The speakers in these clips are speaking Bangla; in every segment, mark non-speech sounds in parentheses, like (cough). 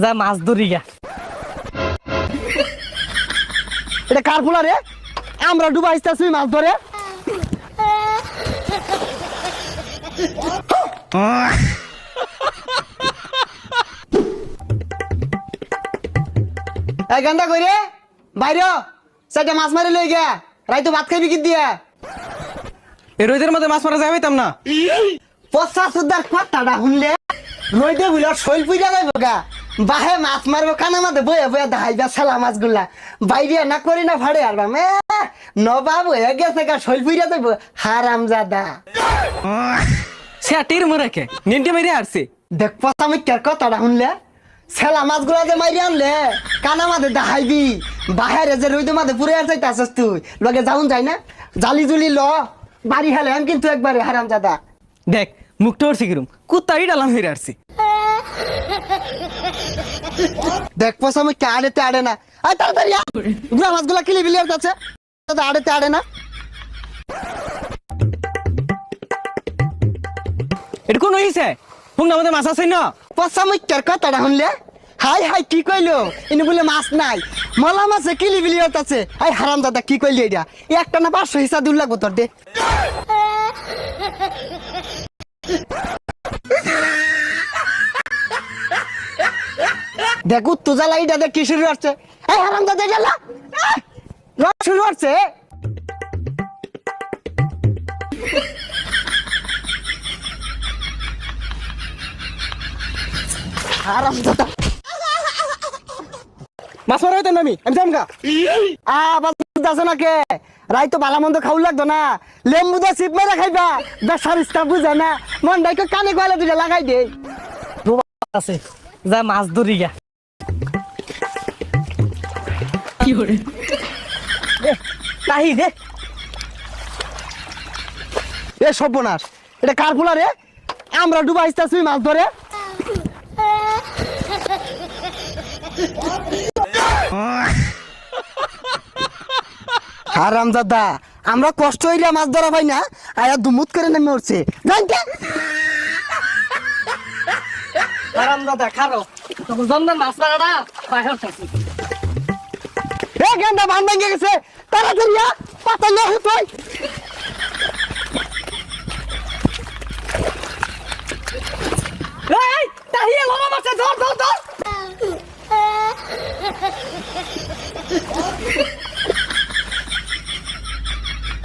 যা মাছ ধরি গা। এটা কার পোলা রে? আমরা ডুবা আসতেছি মাছ ধরে। এই গান্ডা কই রে? বাইরে সেটা মাছ মারি লই গিয়া। রাইতো ভাত খাইবি কি দিয়া? এই রোদের মধ্যে মাছ মারা যাবে না? পচা সুদার কথাটা শুনলে রইদে বুঝলে শৈল পুজা যাইব গা। বাহে মাছ মারবো কানা মাঝে বয়ে বয়ে দেখাইবা ছেলা মাছগুলা। বাইরে না করি না ভাড়ে আর মে নবাব হয়ে গেছে গা শৈল পুজা যাইব হারাম জাদা সে টির মরে কে? নিনটি মেরে আসছে দেখ পচা মিটার কথাটা শুনলে? ছেলা মাছগুলা যে মাইরি আনলে কানা মাঝে দেখাইবি। বাহিরে যে রইদে মাঝে পুরে আর চাইতাছস তুই। লগে যাউন যাই না? জালি জুলি ল। বাড়ি হেলেন কিন্তু একবারে হারাম জাদা দেখ মুখটা ওর শিখিরুম কুত্তারি ডালাম হয়ে আসছে দেখ পয়সা আমি আড়েতে আড়ে না। আয় তাড়াতাড়ি। বুড়া মাছগুলা কিলি বিলি আছে আড়েতে আড়ে না। এটা কোন হয়েছে হুং আমাদের মাছ আছে না? পয়সা আমি কের কথাটা শুনলে? হাই হাই কি কইলো? ইনি বলে মাছ নাই। মলা মাছে কিলি বিলি আছে আই হারাম দাদা কি কইলি এটা? এই একটা না পাঁচশো হিসাব দূর লাগবো তোর দে। (laughs) দেখ জ্বালা এটা দেখ, কি শুরু হচ্ছে এই হারাম দাদা জ্বালা! রস শুরু হচ্ছে হারাম দাদা মাছ মারা হইতাম আমি আমি যাম গা। আ বাস আছে না কে রাই তো ভালো মন্দ খাও লাগতো না। লেম্বু দা সিপ মেরে খাইবা। বেসার ইস্তা বুঝে না। মন ডাইকে কানে গলে দুটা লাগাই দে। আছে, যা মাছ ধরি গা। দে। এ এটা কার রে? আমরা ডুবা মাছ ধরে। হারাম দাদা আমরা কষ্ট হইলে মাছ ধরা পাই না আয়া দুমুত করে নেমে উঠছে। আরাম দাদা খারো। তখন জন্মের মাছ বাহির থাকি গেন্দা বান গেছে। তাড়াতাড়ি পাতা না হতোই এই তাহিয়ে লমা মাছে ধর ধর ধর।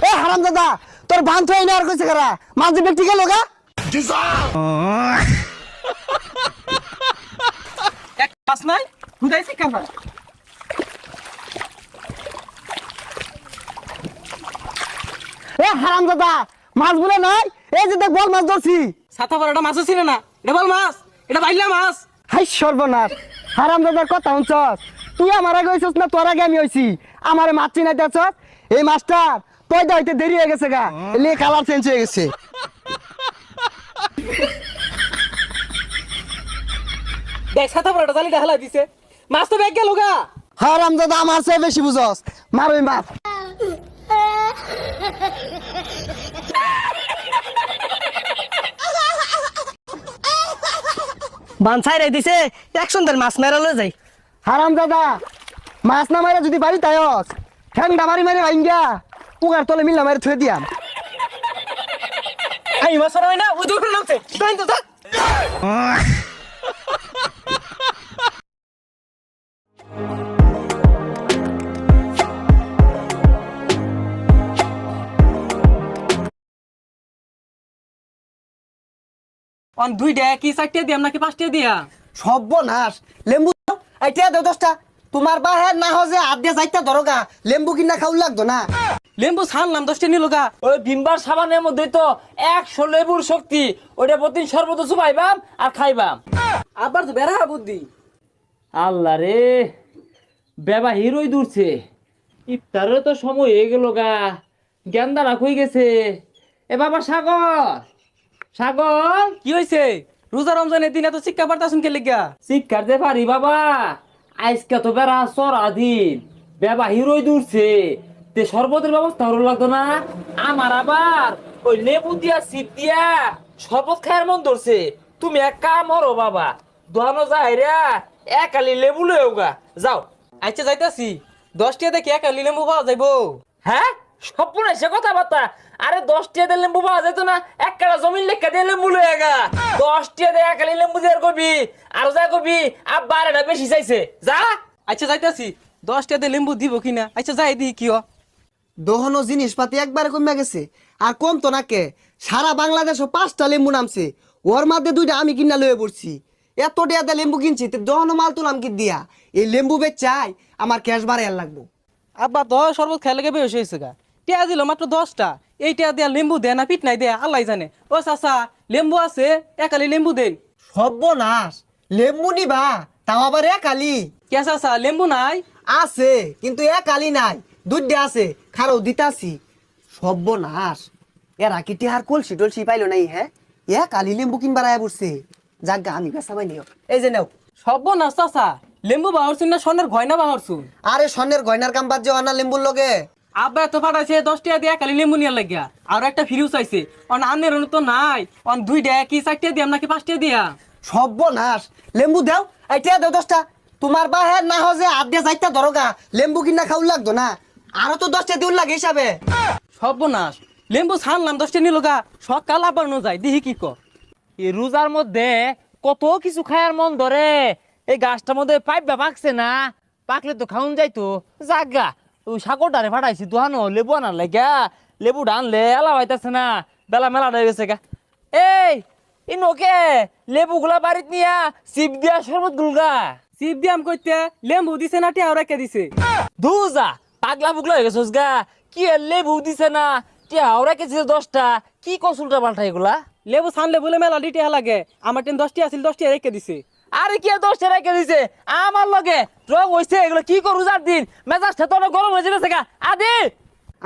এ, হারাম দাদা, তোর বান তো না আর কইছে কারা? মাঝে ব্যক্তি গেল গা। এক মাছ নাই, হুদাইছে কেমন এ হারাম দাদা মাছ বলে নাই এই যে দেখ বল মাছ ধরছি। সাতা বারোটা মাছ ছিল না এটা বল মাছ এটা বাইলা মাছ। হাই সর্বনাশ হারাম দাদার কথা শুনছস? তুই আমার আগে হইছস না তোর আগে আমি হইছি? আমারে মাছ এই মাছটার পয়দা হইতে দেরি হয়ে গেছে গা। এলে কালার চেঞ্জ হয়ে গেছে। দেখ সাতা বারোটা জালি ঢালা দিছে। মাছ তো ব্যাগ গেল গা। হারাম দাদা আমার চেয়ে বেশি বুঝস মাছ। বানছাই রে দিছে এক সুন্দর মাছ মেরা লয়ে যাই হারাম দাদা মাছ না মারে যদি বাড়ি তাইস ঠ্যাংটা মারি মারি ভাইঙ্গা পুগার তলে মিল্লা মারি থুয়ে দিয়াম। এই মাছ মারা না? ওই দূর নামছে। তাই তো থাক। অন দুইটা কি চারটে দিয়াম নাকি পাঁচটা দিয়া? সর্বনাশ। লেম্বু আইটিয়া দে দশটা। তোমার বাহে না হজে হাত দিয়ে যাইতা ধরোগা লেম্বু কিনা খাও লাগতো না। লেম্বু ছাড়লাম দশটা নিল গা। ওই ভিমবার সাবানের মধ্যে তো একশো লেবুর শক্তি। ওইটা প্রতিদিন সর্বত চুবাইবাম আর খাইবাম। আবার তো বেড়া বুদ্ধি। আল্লাহ রে বেবা হিরোই দূরছে। ইফতারের তো সময় হয়ে গেল গা। গেন্দা রাখ হয়ে গেছে। এ বাবা সাগর। সাগর! কি হয়েছে রোজা রমজানের দিন এত শিক্ষা বার্তা শুনকে লিখা শিক্ষার যে পারি বাবা আজকে তো বেড়া দিন বেবা হিরোই দূরছে। তে শরবতের ব্যবস্থা হলো লাগতো না? আমার আবার ওই লেবু দিয়া সিপ দিয়া শরবত খায়ের মন ধরছে। তুমি এক কাম করো বাবা দোয়ানো যায় রে এক আলি লেবু লয়েওগা যাও। আচ্ছা যাইতাছি। দশ দেখি এক একা লেম্বু পাওয়া যাইবো। হ্যাঁ? স্বপ্ন এসে কথাবার্তা। আরে দশ টিয়া দিয়ে লেম্বু পাওয়া যেত না এক কাটা জমিন লেখা দিয়ে লেম্বু লয়েগা দশ টিয়া দিয়ে একালি লেম্বু দিয়ে কবি আর যা কবি আব্বা আর এটা বেশি চাইছে। যা। আচ্ছা যাইতাছি। দশ টিয়াতে লেম্বু দিব কিনা? আচ্ছা যাই দি কি হ দহনো জিনিসপাতি একবারে কমে গেছে। আর কম তো না কে? সারা বাংলাদেশও পাঁচটা লেম্বু নামছে। ওর মধ্যে দুইটা আমি কিনা লয়ে পড়ছি। এত টাকা লেম্বু কিনছি তো দহনো মাল তুলাম কি দিয়া? এই লেম্বু বেচাই আমার ক্যাশ বাড়ে লাগবো। আব্বা তো শরবত খাইলে গে বেশ হয়েছে গা। টিয়া দিল মাত্র দশটা। এই টিয়া দিয়া লেম্বু দে না পিট নাই দে আল্লাহ জানে। ও চাচা লেম্বু আছে একালি লেম্বু দেন। সর্বনাশ লেম্বু নিবা তাও আবার এক আলি। কে চাচা লেম্বু নাই? আছে কিন্তু এক আলি নাই দুধ আছে খারও দিতাছি। সর্বনাশ এরা কি টিহার কলসি টলসি পাইলো নাই হ্যাঁ? এক আলি লেম্বু কিনবার আয়া পড়ছে। যাক গা আমি বেসা পাইনিও এই যে নেও। সব না চাচা লেম্বু বাহরছুন না স্বর্ণের গয়না বাহরছুন? আরে স্বর্ণের গয়নার কাম বাদ যাওয়া না লেম্বুর লগে। আব্বা এত ফাটাইছে দশ টাকা দিয়ে একালি লেম্বু নিয়ে লাগিয়া। আর একটা ফিরিউ চাইছে। অন আনের তো নাই অন দুইটা কি চারটে দিয়াম নাকি পাঁচটা দিয়া? সর্বনাশ। লেম্বু দেও এইটা দেও দশটা। তোমার বা হ্যাঁ না হজে হাত দিয়ে যাইতা ধরোগা লেম্বু কিনা খাউল লাগতো না। আরও তো দশটা দিউল লাগে হিসাবে। সর্বনাশ। লেম্বু ছানলাম দশটা নিল গা সকাল আবার ন যায় দিহি কি ক এই রোজার মধ্যে কত কিছু খায়ার মন ধরে। এই গাছটার মধ্যে পাইপ বা পাকছে না পাকলে তো খাউন যাইতো। জাগা ওই সাগরটারে ফাটাইছি দোহানো লেবু আনার লাগা। লেবু ডানলে এলা হইতাছে না বেলা মেলা হয়ে গেছে গা। এই ই নোকে লেবু গুলা বাড়িত নিয়া চিপ দিয়া শরবত গুলগা চিপ দিয়াম কইতে লেম্বু দিছে না টিয়া রেখে দিছে। দুজা পাগলা পুগলা হয়ে গেছিস গা। কি লেবু দিছে না টিয়া ওরা দিছে দশটা। কি কসুলটা পাল্টা এগুলা? লেবু ছানলে বলে মেলা ডিটে লাগে। আমার টেন দশটি আছিল দশটি রেখে দিছে। আরে কি দশটা রেখে দিছে? আমার লগে রং হইছে এগুলো কি করু যার দিন? মেজাজটা তো অনেক গরম হয়ে যেতেছে গা। আদি!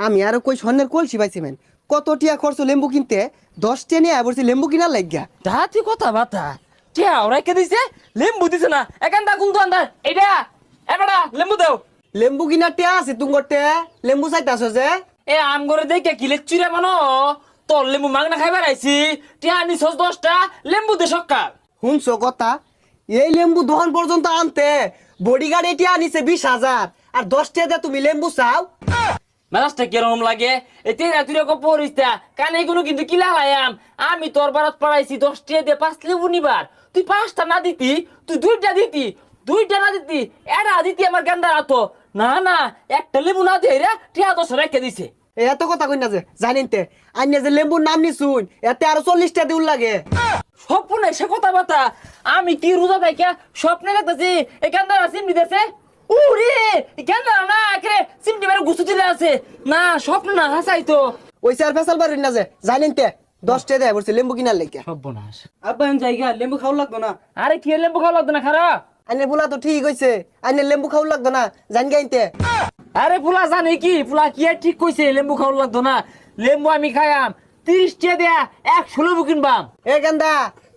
আমি আরও কই স্বর্ণের কলসি পাইছি মেন। কত টিয়া খরচ লেম্বু কিনতে? দশ টিয়া নিয়ে বলছি লেম্বু কিনার লাগিয়া। দাঁতি কথা বাতা টিয়া রেখে দিছে? লেম্বু দিছে না। এখানটা কোন দোকানটা এটা এবারে লেম্বু দেও। লেম্বু কিনার টিয়া আছে তুম করতে লেম্বু চাইতাছ যে? এ আম করে দেখে কি লেচুরে বানো? তোর লেম্বু মাগনা খাইবার আইছি। টিয়া নিছস দশটা লেম্বু দে সকাল। শুনছ কথা? এই লেম্বু দোকান পর্যন্ত আনতে বডিগার্ড এটি আনিছে বিশ হাজার। আর দশটা দিয়ে তুমি লেম্বু চাও? মেজাজটা কীরকম লাগে? এতে রাত্রি পরিস্তা কানে কোনো কিন্তু কি লাগাইয়াম আমি তোর বারাত পড়াইছি দশটা দিয়ে পাঁচ লেবু নিবার। তুই পাঁচটা না দিতি তুই দুইটা দিতি দুইটা না দিতি এরা দিতি আমার গেন্দা রাতো না না একটা লেবু না দিয়ে রে টিয়া দশ রেখে দিছে। এত কথা কই না যে জানিনতে আইনে যে লেম্বুর নাম নি শুন এতে আরও চল্লিশটা দিউল লাগে। স্বপ্নে সে কথা বাতা আমি কি রোজা দেখে স্বপ্নে দেখতেছি এই গেন্দারা সিমটি দিতেছে উরে গেন্দারা না এখানে সিমটি বেড়ে গুছু দিলে আছে না স্বপ্ন না হাসাই তো। ওই চার ফেসাল বাড়ি না যে জানিনতে দশটা দেয় বলছে লেম্বু কিনার লেগে। সর্বনাশ। আব্বা এম জায়গা লেম্বু খাওয়া লাগতো না। আরে কি লেম্বু খাওয়া লাগতো না খারাপ আইনে বলা তো ঠিক হইছে আইনে লেম্বু খাওয়া লাগতো না জান গাইতে আরে ফুলা জানে কি ফুলা কি ঠিক কইছে লেম্বু খাওয়া লাগতো না। লেম্বু আমি খাইয়াম। তিরিশ টিয়া দেয়া একশো লেবু কিনবাম। এ গেন্দা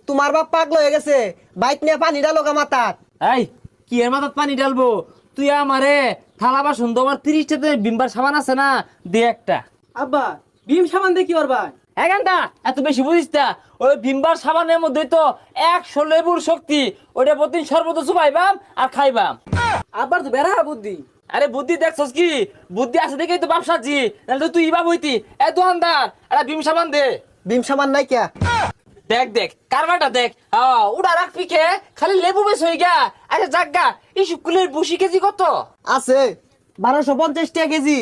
তোমার বাপ পাগল হয়ে গেছে। বাইক নিয়ে পানি ডালো গা মাথার। এই কি এর মাথাত পানি ডালবো তুই আমারে থালা বাসন তো আমার তিরিশ টাতে বিম্বার সাবান আছে না? দে একটা। আব্বা ভীম সামান দেখি ওর ভাই এখানটা এত বেশি বুঝিস না। ওই ভিমবার সাবানের মধ্যে তো একশো লেবুর শক্তি। ওইটা প্রতিদিন সর্বত চুপাইবাম আর খাইবাম। আব্বার তো বেড়া বুদ্ধি। আরে বুদ্ধি দেখছস কি? বুদ্ধি আছে দেখেই তো ব্যবসা জি নাহলে তো তুই ইবা বইতি এ দোকানদার একটা ভীম সাবান দে। বিম সামান নাই কে দেখ দেখ কারবারটা দেখ। হ্যাঁ উড়া রাখ পিকে খালি লেবু বেশ হয়ে গা আচ্ছা যাক গা এই শুকুলের বসি কেজি কত? আছে। বারোশো পঞ্চাশ টাকা কেজি।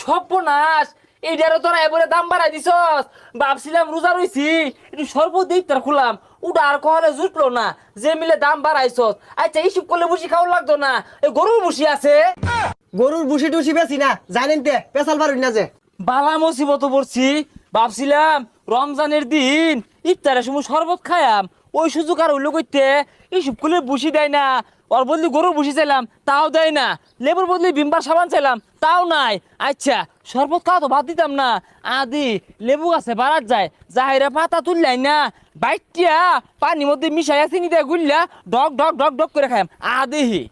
সর্বনাশ এইটারও তোরা এবারে দাম বাড়াই দিছস। ভাবছিলাম রোজা রইছি একটু সর্বদিক তার খুলাম। উডা আর কহলে জুটলো না যে মিলে দাম বাড়াইছস। আচ্ছা এইসব করলে বুসি খাওয়া লাগতো না। এই গরুর বুসি আছে? গরুর বুসি টুসি বেশি না জানেন তে পেশাল পারুন না যে। বালা মুসিবত পড়ছি। ভাবছিলাম রমজানের দিন ইফতারের সময় শরবত খায়াম। ওই সুযোগ আর হইল করতে এইসব করলে বুসি দেয় না। ওর বদলি গরু বসি চাইলাম, তাও দেয় না। লেবুর বদলি বিম্বার সাবান চাইলাম, তাও নাই। আচ্ছা শরবত খাওয়া তো বাদ দিতাম না। আদি, লেবু গাছে বাড়াত যায়, জাহিরা পাতা তুললাই না। বাইটিয়া পানির মধ্যে মিশাইয়া চিনি দিয়ে গুললা ডক ডক ডক ডক করে খাইম। আদেহি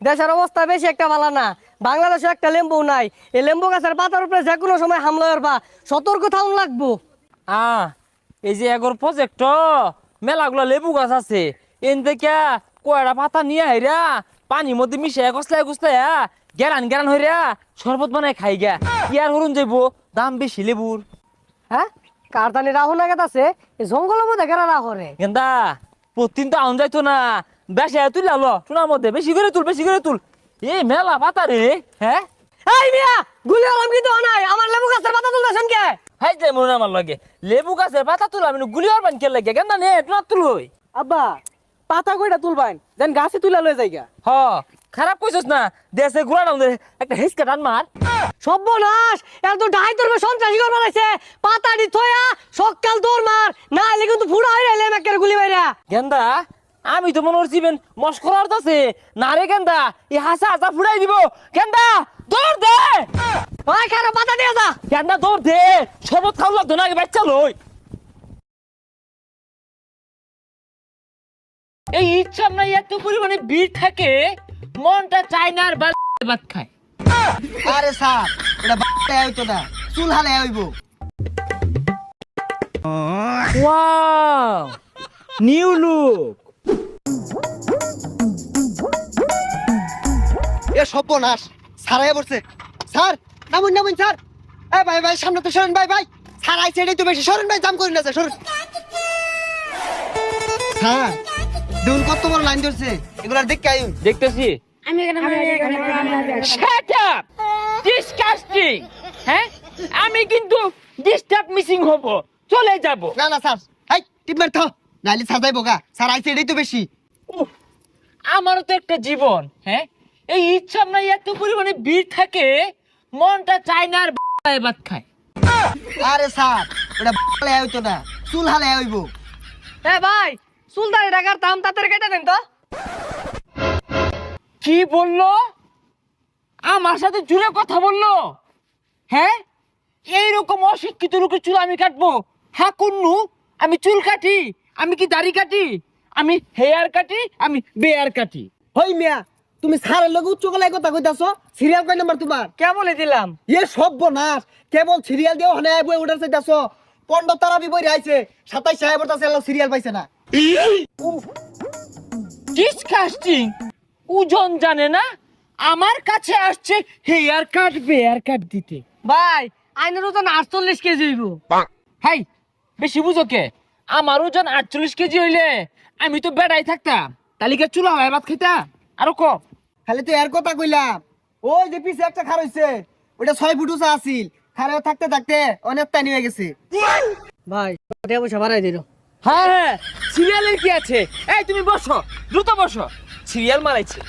দেশের অবস্থা বেশি একটা ভালো না। বাংলাদেশে একটা লেম্বু নাই। এই লেম্বু গাছের পাতার উপরে যে কোনো সময় হামলা বা সতর্ক থাকুন লাগবো। আ, এই যে এগর প্রজেক্ট মেলাগুলো লেবু গাছ আছে। এন থেকে কয়টা পাতা নিয়ে হাইরা পানির মধ্যে মিশে কসলাই কসলাই গেরান গেরান হইরা শরবত বানাই খাই গা। ইয়ার হরুন যাইবো? দাম বেশি লেবুর। হ্যাঁ? কারদানি রাহু না গেতাছে জঙ্গলের মধ্যে কেরা রাহো রে? গেন্দা প্রতিদিন তো আউন যাইতো না। বেশি তুই লালো শোনার মধ্যে বেশি করে তুল বেশি করে তুল। এ মেলা পাতা রে হ্যাঁ? এই মিয়া গুলি আলম কিন্তু নাই আমার লেবু গাছের পাতা তুলতেছেন কে হাই যাই মনে আমার লগে। লেবু গাছের পাতা তুলা আমি গুলি আর বান কে লাগে? গেন্দা নে তুলা তুলই আব্বা পাতা কইটা তুলবাইন দেন গাছে তুলা লয়ে যাইগা। হ খারাপ কইছস না দেশে ঘোরা ডাউন একটা হিসকা টান মার। সর্বনাশ! এত ডাই তোরবে সন্ত্রাসী করে বানাইছে। পাতা দি থয়া সকাল দৌড় মার না হলে কিন্তু ফুড়া হয়ে রেলে মেকের গুলি মাইরা। গেন্দা আমি তো মনে করছি মস্করার আছে। না রে গেন্দা এই হাসা হাসা ফুড়াই দিব। গেন্দা দৌড় দে! ওই খারাপ পাতা দিয়ে যা। গেন্দা দৌড় দে। শরবত খাওয়া লাগতো না আগে বাচ্চা লই। এই ইচ্ছা না এত পরিমাণে ভিড় থাকে মনটা চায় না আর ভাত খায়। আরে স্যার এটা বাচ্চা হইতো না চুল হালে হইব। Wow new look. এ সর্বনাশ সারাই পড়ছে। Sir নামুন নামুন sir. এ ভাই ভাই সামনে তো সরেন ভাই ভাই। আইছে এটাই তো বেশি সরেন ভাই জাম করেন না স্যার সরেন। হ্যাঁ। দেখুন কত বড় লাইন ধরছে? এগুলো দেখতে আইন। দেখতেছি। Shut up! Disgusting! হ্যাঁ? আমি কিন্তু ডিস্টার্ব মিসিং হব। চলে যাব। না না স্যার। হাই টিপ মার থাও নাইলে স্যার গা। স্যার আইছে এটাই তো বেশি। উফ, আমারও তো একটা জীবন হ্যাঁ? এই ইচ্ছা না এত পরিমাণে ভিড় থাকে মনটা চায় না আর ভাত খায়। আরে স্যার ওটা হালে হইতো না। চুল হালে হইব। হ্যাঁ ভাই সুলতানি টাকার দাম তাড়াতাড়ি কেটে দেন তো। কি বলল? আমার সাথে জুড়ে কথা বলল? হ্যাঁ? এইরকম অশিক্ষিত লোকের চুল আমি কাটবো। হ্যাঁ কুন্নু আমি চুল কাটি। আমি কি দাড়ি কাটি? আমি হেয়ার কাটি আমি বেয়ার কাটি। হই মিয়া তুমি সারের লগে উচ্চ গলায় কথা কইতাছো সিরিয়াল কয় নাম্বার তোমার? কে বলে দিলাম? এ সর্বনাশ কেবল সিরিয়াল দিয়ে হনে বই উঠার চাইতাছো। পনেরো তারা বই আইছে সাতাইশ সাহেব তাছে সিরিয়াল পাইছে না। ডিসকাস্টিং ওজন জানে না? আমার কাছে আসছে হেয়ার কাট বেয়ার কাট দিতে। ভাই আইনের ওজন আটচল্লিশ কেজি হইব। হাই বেশি বুঝো কে? আমার ওজন আটচল্লিশ কেজি হইলে আমি তো বেড়াই থাকতাম। তালিকা চুলা হয় ভাত খেতা আরও কম খালি তো এর কথা কইলাম। ওই যে পিছে একটা খার হইছে ওটা ছয় ফুট উঁচা আছিল। খারে থাকতে থাকতে অনেক টানি হয়ে গেছে। ভাই টাকা পয়সা বাড়াই দিল। হ্যাঁ হ্যাঁ সিরিয়ালের কি আছে? এই তুমি বসো দ্রুত বসো। সিরিয়াল মারাইছে।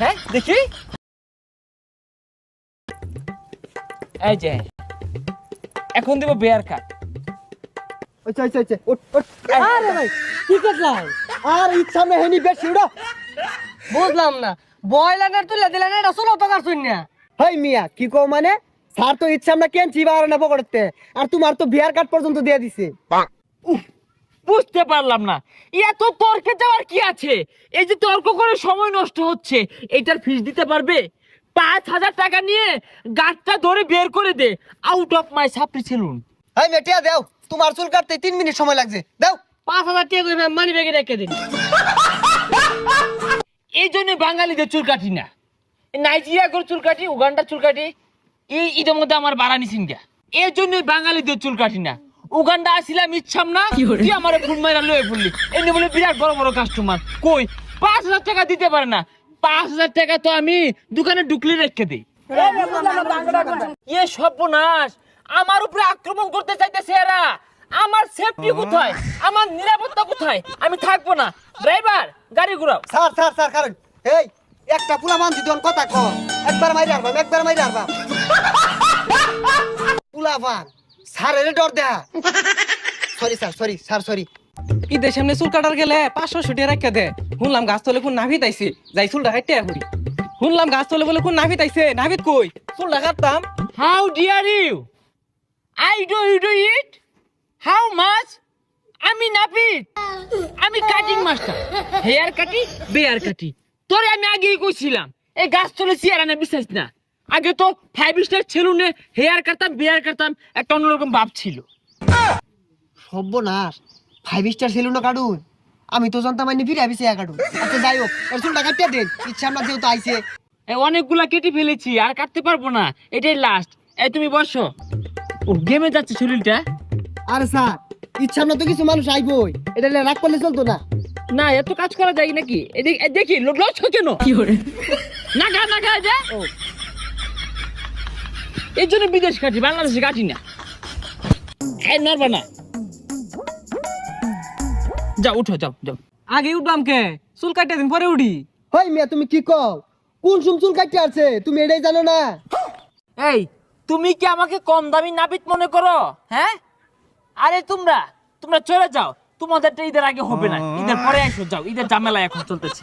হ্যাঁ দেখি। এই যে এখন দেবো বেয়ার কাট ওইছে ওইছে ওইছে উঠ উঠ আরে ভাই কি করলাম? আর ইচ্ছা মে হেনি বেশি উড়ো বুঝলাম না। বয়লানের তুলে দিলেন এটা ষোলো টাকার শূন্য হই মিয়া কি কও মানে? স্যার তো ইচ্ছা আমরা কেন চিবা আর না পকড়তে আর তোমার তো বিয়ার কার্ড পর্যন্ত দিয়ে দিছে। উফ, বুঝতে পারলাম না। এত তর্কে যাওয়ার কি আছে? এই যে তর্ক করে সময় নষ্ট হচ্ছে এটার ফিস দিতে পারবে? পাঁচ হাজার টাকা নিয়ে গাছটা ধরে বের করে দে। আউট অফ মাই সাপ্রি সেলুন মেটিয়া দেও। তোমার চুল কাটতে তিন মিনিট সময় লাগছে। দাও। পাঁচ হাজার টাকা করে মানি ব্যাগে রেখে দিন এই জন্য বাঙালিদের চুল কাটি না। নাইজেরিয়া করে চুল কাটি উগান্ডা চুল কাটি এই ঈদের মধ্যে আমার বাড়ানি সিংহা। এই জন্য বাঙালিদের চুল কাটি না। উগান্ডা আসিলাম ইচ্ছাম না। তুই আমার ফুল মাইরা লয়ে ফুললি। এমনি বলে বিরাট বড় বড় কাস্টমার কই? পাঁচ হাজার টাকা দিতে পারে না। পাঁচ হাজার টাকা তো আমি দোকানে ঢুকলে রেখে দিই। ইয়ে সর্বনাশ! আমার উপরে আক্রমণ করতে চাইতেছে এরা। আমার সেফটি কোথায়? আমার নিরাপত্তা কোথায়? আমি থাকব না। ড্রাইভার গাড়ি ঘুরাও। স্যার স্যার স্যার কারণ এই একটা পুলা মান দিদন কথা ক একবার মাইরে আরবাম একবার মাইরে আরবাম পুলা পান স্যারের ডর দেয়া sorry sir sorry sir sorry ঈদের সামনে চুল কাটার গেলে পাঁচশো ছুটে রেখে দে। শুনলাম গাছ তলে কোন নাভিত আইছে যাই চুলটা কাটতে করি শুনলাম গাছ তলে বলে কোন নাভিত আইছে নাভিত কই? চুলটা কাটতাম। How dare you? I do you do it? How much? আমি নাপিত আমি কাটিং মাস্টার হেয়ার কাটি বেয়ার কাটি তোরে আমি আগেই কইছিলাম এই গাছ তলে চেয়ার আনা বিশ্বাস না। আগে তো ফাইভ স্টার সেলুনে হেয়ার কাটতাম বেয়ার কাটতাম একটা অন্যরকম ভাব ছিল। সর্বনাশ ফাইভ স্টার সেলুন কাটুন। আমি তো জানতাম আইনি ফিরে আবিছে একাটু আচ্ছা যাই হোক ওর চুলটা কাটিয়ে দেন। ইচ্ছা আমরা যেহেতু আইছে। এই অনেকগুলা কেটে ফেলেছি আর কাটতে পারব না। এটাই লাস্ট এই তুমি বসো। ও গেমে যাচ্ছে শরীরটা। আরে স্যার ইচ্ছা আমরা তো কিছু মানুষ আইবই। এটা রাগ করলে চলতো না। না এত কাজ করা যায় নাকি? এদিকে এ দেখি লো- লজ্জ কেন? না গা না গা যা। এই জন্য বিদেশ কাটি বাংলাদেশে কাটি না। নড়বা না। যাও উঠো যাও যাও। আগে উঠবাম কে? চুল কাটিয়ে দিন পরে উঠি। হই মিয়া তুমি কি কও? কোন সুম চুল কাটতে আছে? তুমি এটাই জানো না। এই তুমি কি আমাকে কম দামি নাপিত মনে করো? হ্যাঁ? আরে তোমরা তোমরা চলে যাও। তোমাদেরটা ঈদের আগে হবে না। ঈদের পরে এসো যাও। ঈদের ঝামেলা এখন চলতেছে।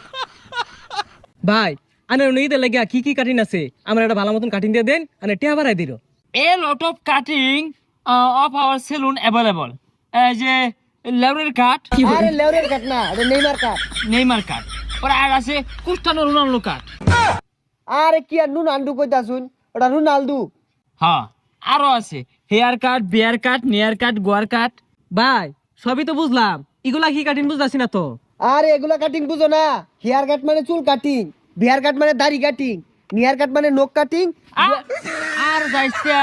ভাই আনে ঈদের লাগিয়া কি কি কাটিং আছে? আমার একটা ভালো মতন কাটিং দিয়ে দেন আনে টিয়া বাড়াই দিল। A lot of cutting uh, of our saloon available. এই যে লেবরের কাট আরে লেওরের কাট না এটা নেইমার কাট নেইমার কাট ওরা আর আছে কুস্টানো রোনাল্ডো কাট আরে কি আর নুন আন্ডু কইতা শুন ওটা রোনালদু হ্যাঁ আরও আছে। হেয়ার কাট বিয়ার কাট নেয়ার কাট গোয়ার কাট ভাই সবই তো বুঝলাম। এগুলা কি কাটিং বুঝতেছি না তো? আরে এগুলা কাটিং বুঝো না। হেয়ার কাট মানে চুল কাটিং বিয়ার কাট মানে দাড়ি কাটিং নিয়ার কাট মানে নখ কাটিং। আর যাইছা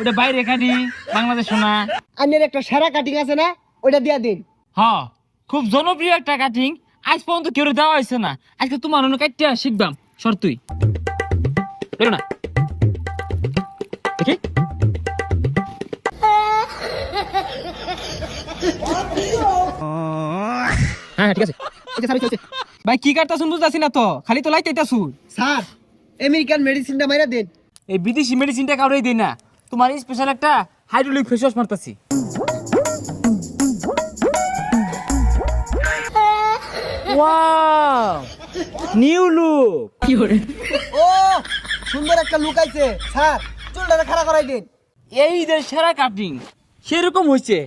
ওটা বাইরে কাটি বাংলাদেশ না আনের একটা সেরা কাটিং আছে না ওইটা দিয়া দিন। হ্যাঁ খুব জনপ্রিয় একটা কাটিং আজ পর্যন্ত কেউ দেওয়া হয়েছে না। আজকে তোমার অন্য কাটতে শিখবাম সর তুই। বেরো না। দেখি। (laughs) হ্যাঁ ঠিক আছে। ভাই কি কাটতাছুন বুঝতাছি না তো খালি তো লাইতাইতাছুন স্যার আমেরিকান মেডিসিনটা মাইরা দেন। এই বিদেশি মেডিসিনটা কাউরেই দিই না। তোমার স্পেশাল একটা হাইড্রোলিক ফেস ওয়াশ মারতাছি। ওয়াও নিউ লুক কি ও সুন্দর একটা লুক আইছে। স্যার চুলটা খাড়া করাই দিন। এই যে সেরা কাটিং সেরকম হয়েছে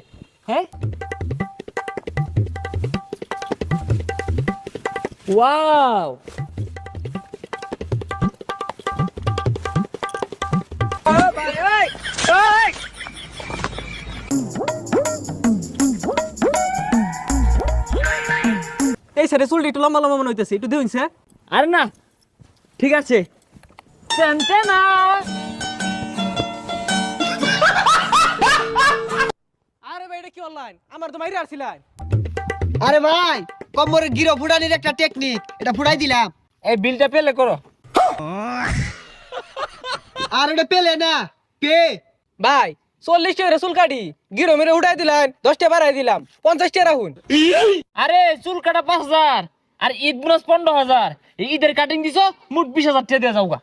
হ্যাঁ? ওয়াও এই সাইডে চুলটা একটু লম্বা লম্বা মনে হইতেছে। একটু দিন স্যার। আরে না। ঠিক আছে। আরে ভাই এটা কি অনলাইন আমার তো মাইরে আসছিলেন আরে ভাই কম্বরের গিরো ফুটানির একটা টেকনিক এটা ফুটাই দিলাম। এই বিলটা পেলে করো। আর এটা পেলে না পে। ভাই চল্লিশ টাকা চুল কাটি গিরো মেরে উঠাই দিলেন দশ টাকা বাড়াই দিলাম পঞ্চাশ টাকা রাখুন। আরে চুল কাটা পাঁচ হাজার আর ঈদ বোনাস পনেরো হাজার ঈদের কাটিং দিছ মোট বিশ হাজার টাকা দিয়ে যাওগা।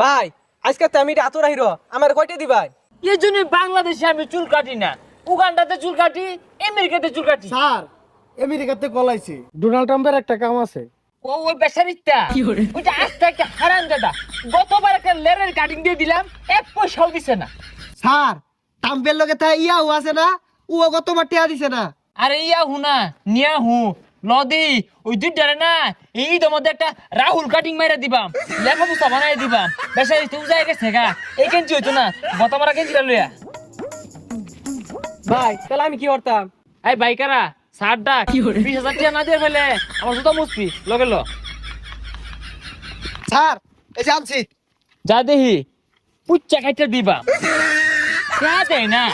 ভাই আজকে তো আমি এটা আতুর হিরো আমার কয়টা দিবাই? এই জন্য বাংলাদেশে আমি চুল কাটি না। উগান্ডাতে চুল কাটি আমেরিকাতে চুল কাটি। স্যার আমেরিকাতে কলাইছে ডোনাল্ড ট্রাম্পের একটা কাম আছে। ও ওই বেচারিটা ওইটা আস্তে একটা হারান দাদা। গতবার একটা লেরের কাটিং দিয়ে দিলাম এক পয়সাও দিছে না। স্যার ট্রাম্পের লগে তা ইয়াও আছে না? ও গতবার টিয়া দিছে না? আরে ইয়া হুনা নিয়া হু নদী ওই দুইটারে না এই মধ্যে একটা রাহুল কাটিং মাইরা দিবাম লেখা পুস্তা বানাই দিবাম। বেচারি তুই যাই গেছে গা। এই কেঞ্চি হইতো না গত মারা কেঞ্চিটা লইয়া। ভাই তাহলে আমি কি করতাম? এই বাইকারা সার ডাক। বিশ হাজার টাকা না দিয়ে ফেলে আমার সুতো মুসপি লগে লো। স্যার এই যে আনছি যা দেহি পুচ্চা খাইতে দিবা। (laughs) যা দেয় না।